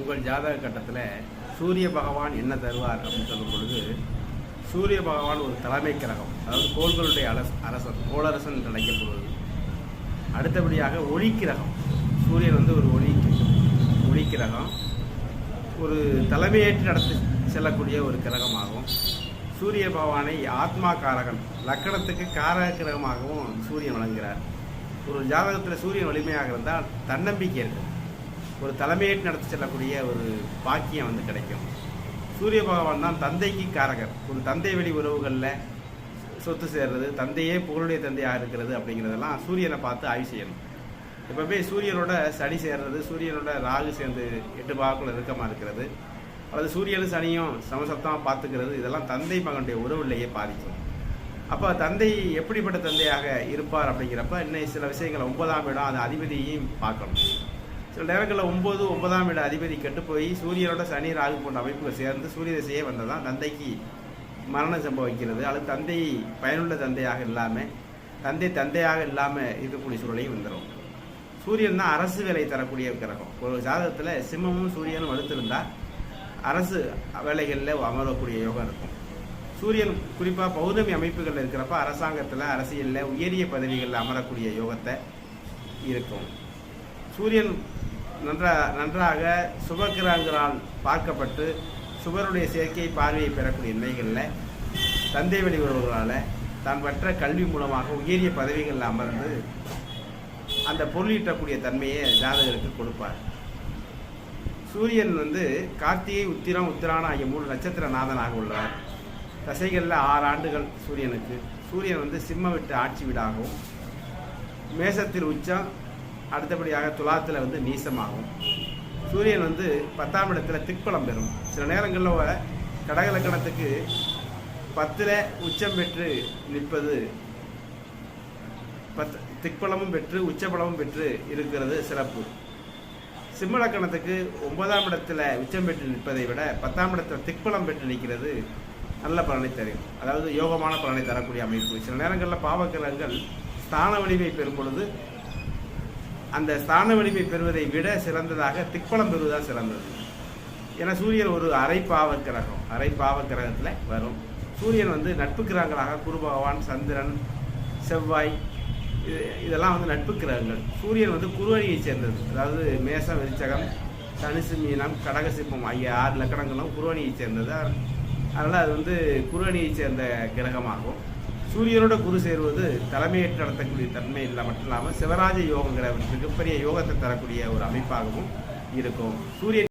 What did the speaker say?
உங்கள் ஜாதக கட்டத்தில் சூரிய பகவான் என்ன தருவார் அப்படின்னு சொல்லும் பொழுது சூரிய பகவான் ஒரு தலைமை கிரகம் அதாவது கோள்களுடைய அரச அரசன் கோளரசன் என்று அழைக்கப்படுவது. அடுத்தபடியாக ஒளி கிரகம் சூரியன் வந்து ஒரு ஒளி ஒளி கிரகம். ஒரு தலைமையேற்று நடத்தி செல்லக்கூடிய ஒரு கிரகமாகும் சூரிய பகவானை ஆத்மா காரகன் லக்கணத்துக்கு காரக கிரகமாகவும் சூரியன் வழங்குகிறார். ஒரு ஜாதகத்தில் சூரியன் வலிமையாக இருந்தால் தன்னம்பிக்கை இருக்கும் ஒரு தலைமையேற்று நடத்தி செல்லக்கூடிய ஒரு பாக்கியம் வந்து கிடைக்கும். சூரிய பகவான் தான் தந்தைக்கு காரகர். ஒரு தந்தை வழி உறவுகளில் சொத்து சேர்றது தந்தையே புகழுடைய தந்தையாக இருக்கிறது அப்படிங்கிறதெல்லாம் சூரியனை பார்த்து ஆய்வு செய்யணும். எப்பவுமே சூரியனோட சனி சேர்றது சூரியனோட ராகு சேர்ந்து எட்டு பாகக்குள்ள நெருக்கமாக இருக்கிறது. அல்லது சூரியனும் சனியும் சமசப்தமாக பார்த்துக்கிறது இதெல்லாம் தந்தை மகனுடைய உறவுலையே பாதிக்கும். அப்போ தந்தை எப்படிப்பட்ட தந்தையாக இருப்பார் அப்படிங்கிறப்ப இன்னும் சில விஷயங்களை ஒன்பதாம் இடம் அது அதிபதியையும் பார்க்கணும். சில நேரங்களில் ஒன்பது ஒன்பதாம் இட அதிபதி கெட்டு போய் சூரியனோட சனி ராகு போன்ற அமைப்புகள் சேர்ந்து சூரிய திசையே வந்ததான் தந்தைக்கு மரணம் சம்பவிக்கிறது. அல்லது தந்தை பயனுள்ள தந்தையாக இல்லாமல் தந்தை தந்தையாக இல்லாமல் இருக்கக்கூடிய சூழலையும் வந்துடும் சூரியன் தான் அரசு வேலை தரக்கூடிய கிரகம். ஒரு ஜாதகத்தில் சிம்மமும் சூரியனும் வலுத்திருந்தால் அரசு வேலைகளில் அமரக்கூடிய யோகம் இருக்கும். சூரியன் குறிப்பாக பௌர்ணமி அமைப்புகளில் இருக்கிறப்ப அரசாங்கத்தில் அரசியலில் உயரிய பதவிகளில் அமரக்கூடிய யோகத்தை இருக்கும். சூரியன் நன்றா நன்றாக சுபக்கிரகங்களால் பார்க்கப்பட்டு சுபருடைய சேர்க்கை பார்வையை பெறக்கூடிய நிலைகளில் தந்தை வழி உறவுகளால் தான் பெற்ற கல்வி மூலமாக உயரிய பதவிகளில் அமர்ந்து அந்த பொருளீட்டக்கூடிய தன்மையை ஜாதகருக்கு கொடுப்பார். சூரியன் வந்து கார்த்திகை உத்திரம் உத்திரான ஆகிய மூணு நட்சத்திர நாதனாக உள்ளார். தசைகளில் ஆறு ஆண்டுகள் சூரியனுக்கு. சூரியன் வந்து சிம்ம விட்டு ஆட்சி வீடாகவும் மேசத்தில் உச்சம் அடுத்தபடியாக துலாத்தில் வந்து நீசமாகும் சூரியன் வந்து பத்தாம் இடத்துல திக்பலம் பெறும். சில நேரங்களில் கடகலக்கணத்துக்கு பத்தில் உச்சம் பெற்று நிற்பது பத் திக்பலமும் பெற்று உச்சபலமும் பெற்று இருக்கிறது சிறப்பு. சிம்மலக்கணத்துக்கு ஒன்பதாம் இடத்துல உச்சம் பெற்று நிற்பதை விட பத்தாம் இடத்துல திக்பலம் பெற்று நிற்கிறது நல்ல பலனை தரும். அதாவது யோகமான பலனை தரக்கூடிய அமைப்பு. சில நேரங்களில் பாவக்கிரகங்கள் ஸ்தான வலிமை பெறும் பொழுது அந்த ஸ்தான வலிமை பெறுவதை விட சிறந்ததாக திக்பலம் பெறுவதுதான் சிறந்தது. ஏன்னா சூரியன் ஒரு அரை பாவ கிரகம். அரை பாவ கிரகத்தில் வரும். சூரியன் வந்து நட்பு கிரகங்களாக குரு பகவான் சந்திரன் செவ்வாய் இது இதெல்லாம் வந்து நட்பு கிரகங்கள். சூரியன் வந்து குருவணியை சேர்ந்தது. அதாவது மேசம் விருச்சகம் தனுசு மீனம் கடகசிப்பம் ஆகிய ஆறு லக்கணங்களும் குருவணியை சேர்ந்தது? அதனால் அது வந்து குருவணியை சேர்ந்த கிரகமாகும். சூரியனோட குரு சேருவது தலைமையேற்று நடத்தக்கூடிய தன்மை இல்லை மட்டும் இல்லாமல் சிவராஜ யோகங்கிற மிகப்பெரிய யோகத்தை தரக்கூடிய ஒரு அமைப்பாகவும் இருக்கும். சூரியன்